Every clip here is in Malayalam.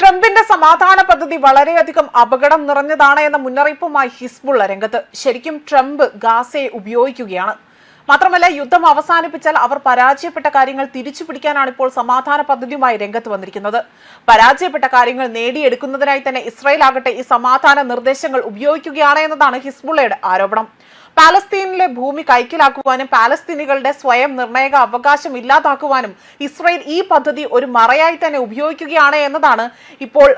ട്രംപിന്റെ സമാധാന പദ്ധതി വളരെയധികം അപകടം നിറഞ്ഞതാണ് എന്ന മുന്നറിയിപ്പുമായി ഹിസ്ബുള്ള രംഗത്ത്. ശരിക്കും ട്രംപ് ഗാസയെ ഉപയോഗിക്കുകയാണ്. മാത്രമല്ല യുദ്ധം അവസാനിപ്പിച്ചാൽ അവർ പരാജയപ്പെട്ട കാര്യങ്ങൾ തിരിച്ചു പിടിക്കാനാണ് ഇപ്പോൾ സമാധാന പദ്ധതിയുമായി രംഗത്ത് വന്നിരിക്കുന്നത്. പരാജയപ്പെട്ട കാര്യങ്ങൾ നേടിയെടുക്കുന്നതിനായി തന്നെ ഇസ്രായേൽ ആകട്ടെ ഈ സമാധാന നിർദ്ദേശങ്ങൾ ഉപയോഗിക്കുകയാണ് എന്നതാണ് ഹിസ്ബുള്ളയുടെ ആരോപണം. പാലസ്തീനിലെ ഭൂമി കൈക്കലാക്കുവാനും പാലസ്തീനികളുടെ സ്വയം നിർണായക അവകാശം ഇല്ലാതാക്കുവാനും ഇസ്രയേൽ ഈ പദ്ധതി ഒരു മറയായി തന്നെ ഉപയോഗിക്കുകയാണ് എന്നതാണ് ഇപ്പോൾ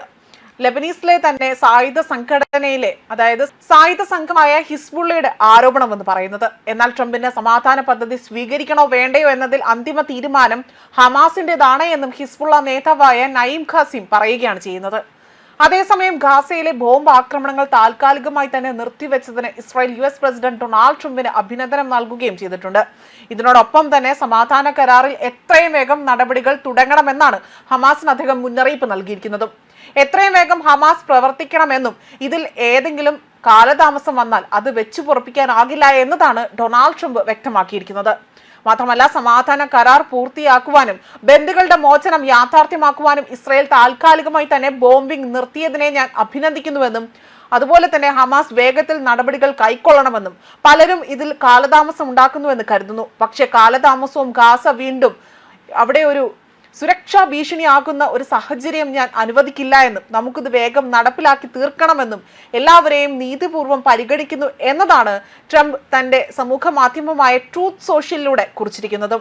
ലെബനീസിലെ തന്നെ സായുധ സംഘടനയിലെ അതായത് സായുധ സംഘമായ ഹിസ്ബുള്ളയുടെ ആരോപണം എന്ന് പറയുന്നത്. എന്നാൽ ട്രംപിന്റെ സമാധാന പദ്ധതി സ്വീകരിക്കണോ വേണ്ടയോ എന്നതിൽ അന്തിമ തീരുമാനം ഹമാസിന്റേതാണ് എന്നും ഹിസ്ബുള്ള നേതാവായ നയീം ഖാസിം പറയുകയാണ് ചെയ്യുന്നത്. അതേസമയം ഗാസയിലെ ബോംബ് ആക്രമണങ്ങൾ താൽക്കാലികമായി തന്നെ നിർത്തിവെച്ചതിന് Israel U S president Donald ട്രംപിന് അഭിനന്ദനം നൽകുകയും ചെയ്തിട്ടുണ്ട്. ഇതിനോടൊപ്പം തന്നെ സമാധാന കരാറിൽ എത്രയും വേഗം നടപടികൾ തുടങ്ങണമെന്നാണ് ഹമാസിന് അദ്ദേഹം മുന്നറിയിപ്പ് നൽകിയിരിക്കുന്നതും. എത്രയും വേഗം ഹമാസ് പ്രവർത്തിക്കണമെന്നും ഇതിൽ ഏതെങ്കിലും കാലതാമസം വന്നാൽ അത് വെച്ചു പൊറപ്പിക്കാനാകില്ല എന്നതാണ് ഡൊണാൾഡ് ട്രംപ് വ്യക്തമാക്കിയിരിക്കുന്നത്. മാത്രമല്ല സമാധാന കരാർ പൂർത്തിയാക്കുവാനും ബന്ധുക്കളുടെ മോചനം യാഥാർത്ഥ്യമാക്കുവാനും ഇസ്രായേൽ താൽക്കാലികമായി തന്നെ ബോംബിംഗ് നിർത്തിയതിനെ ഞാൻ അഭിനന്ദിക്കുന്നുവെന്നും അതുപോലെ തന്നെ ഹമാസ് വേഗത്തിൽ നടപടികൾ കൈക്കൊള്ളണമെന്നും പലരും ഇതിൽ കാലതാമസം ഉണ്ടാക്കുന്നുവെന്ന് കരുതുന്നു. പക്ഷേ കാലതാമസവും ഗാസ വീണ്ടും അവിടെ ഒരു സുരക്ഷാ ഭീഷണിയാകുന്ന ഒരു സാഹചര്യം ഞാൻ അനുവദിക്കില്ല എന്നും നമുക്കിത് വേഗം നടപ്പിലാക്കി തീർക്കണമെന്നും എല്ലാവരെയും നീതിപൂർവം പരിഗണിക്കുന്നു എന്നതാണ് ട്രംപ് തന്റെ സമൂഹ മാധ്യമമായ ട്രൂത്ത് സോഷ്യലിലൂടെ കുറിച്ചിരിക്കുന്നത്.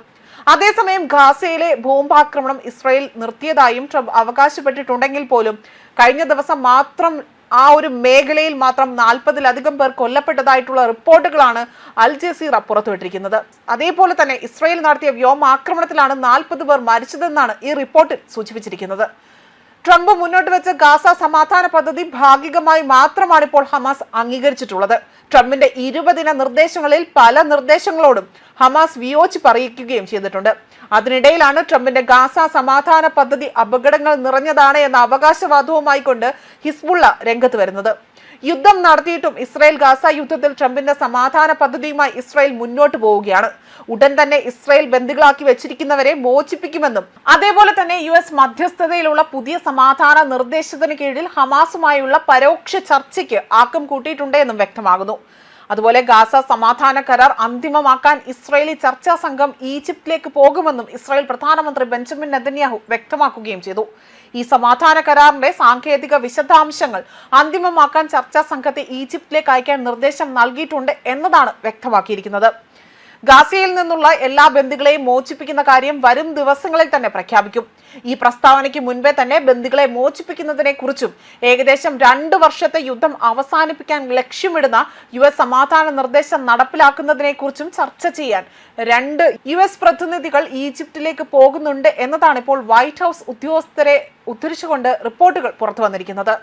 അതേസമയം ഗാസയിലെ ബോംബാക്രമണം ഇസ്രായേൽ നിർത്തിയതായും ട്രംപ് അവകാശപ്പെട്ടിട്ടുണ്ടെങ്കിൽ പോലും കഴിഞ്ഞ ദിവസം മാത്രം ആ ഒരു മേഖലയിൽ മാത്രം നാൽപ്പതിലധികം പേർ കൊല്ലപ്പെട്ടതായിട്ടുള്ള റിപ്പോർട്ടുകളാണ് അൽ ജസീറ പുറത്തുവിട്ടിരിക്കുന്നത്. അതേപോലെ തന്നെ ഇസ്രായേൽ നടത്തിയ വ്യോമാക്രമണത്തിലാണ് നാൽപ്പത് പേർ മരിച്ചതെന്നാണ് ഈ റിപ്പോർട്ടിൽ സൂചിപ്പിച്ചിരിക്കുന്നത്. ട്രംപ് മുന്നോട്ട് വെച്ച ഗാസ സമാധാന പദ്ധതി ഭാഗികമായി മാത്രമാണ് ഇപ്പോൾ ഹമാസ് അംഗീകരിച്ചിട്ടുള്ളത്. ട്രംപിന്റെ ഇരുപതിന നിർദ്ദേശങ്ങളിൽ പല നിർദ്ദേശങ്ങളോടും ഹമാസ് വിയോജിപ്പ് പറയിക്കുകയും ചെയ്തിട്ടുണ്ട്. അതിനിടയിലാണ് ട്രംപിന്റെ ഗാസ സമാധാന പദ്ധതി അപകടങ്ങൾ നിറഞ്ഞതാണ് എന്ന അവകാശവാദവുമായി കൊണ്ട് ഹിസ്ബുള്ള രംഗത്ത് വരുന്നത്. യുദ്ധം നടത്തിയിട്ടും ഇസ്രായേൽ ഗാസ യുദ്ധത്തിൽ ട്രംപിന്റെ സമാധാന പദ്ധതിയുമായി ഇസ്രായേൽ മുന്നോട്ട് പോവുകയാണ്. ഉടൻ തന്നെ ഇസ്രായേൽ ബന്ദികളാക്കി വെച്ചിരിക്കുന്നവരെ മോചിപ്പിക്കുമെന്നും അതേപോലെ തന്നെ യു എസ് മധ്യസ്ഥതയിലുള്ള പുതിയ സമാധാന നിർദ്ദേശത്തിന് കീഴിൽ ഹമാസുമായുള്ള പരോക്ഷ ചർച്ചയ്ക്ക് ആക്കം കൂട്ടിയിട്ടുണ്ട് എന്നും വ്യക്തമാകുന്നു. അതുപോലെ ഗാസ സമാധാന കരാർ അന്തിമമാക്കാൻ ഇസ്രയേലി ചർച്ചാ സംഘം ഈജിപ്തിലേക്ക് പോകുമെന്നും ഇസ്രായേൽ പ്രധാനമന്ത്രി ബെഞ്ചമിൻ നെതന്യാഹു വ്യക്തമാക്കുകയും ചെയ്തു. ഈ സമാധാന കരാറിന്റെ സാങ്കേതിക വിശദാംശങ്ങൾ അന്തിമമാക്കാൻ ചർച്ചാ സംഘത്തെ ഈജിപ്തിലേക്ക് അയക്കാൻ നിർദ്ദേശം നൽകിയിട്ടുണ്ട് എന്നതാണ് വ്യക്തമാക്കിയിരിക്കുന്നത്. ഗാസയിൽ നിന്നുള്ള എല്ലാ ബന്ദികളെയും മോചിപ്പിക്കുന്ന കാര്യം വരും ദിവസങ്ങളിൽ തന്നെ പ്രഖ്യാപിക്കും. ഈ പ്രസ്താവനയ്ക്ക് മുൻപേ തന്നെ ബന്ദികളെ മോചിപ്പിക്കുന്നതിനെ കുറിച്ചും ഏകദേശം രണ്ട് വർഷത്തെ യുദ്ധം അവസാനിപ്പിക്കാൻ ലക്ഷ്യമിടുന്ന യു എസ് സമാധാന നിർദ്ദേശം നടപ്പിലാക്കുന്നതിനെ കുറിച്ചും ചർച്ച ചെയ്യാൻ രണ്ട് യു എസ് പ്രതിനിധികൾ ഈജിപ്തിലേക്ക് പോകുന്നുണ്ട് എന്നതാണ് ഇപ്പോൾ വൈറ്റ് ഹൗസ് ഉദ്യോഗസ്ഥരെ ഉദ്ധരിച്ചുകൊണ്ട് റിപ്പോർട്ടുകൾ പുറത്തു വന്നിരിക്കുന്നത്.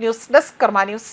News desk Karma news.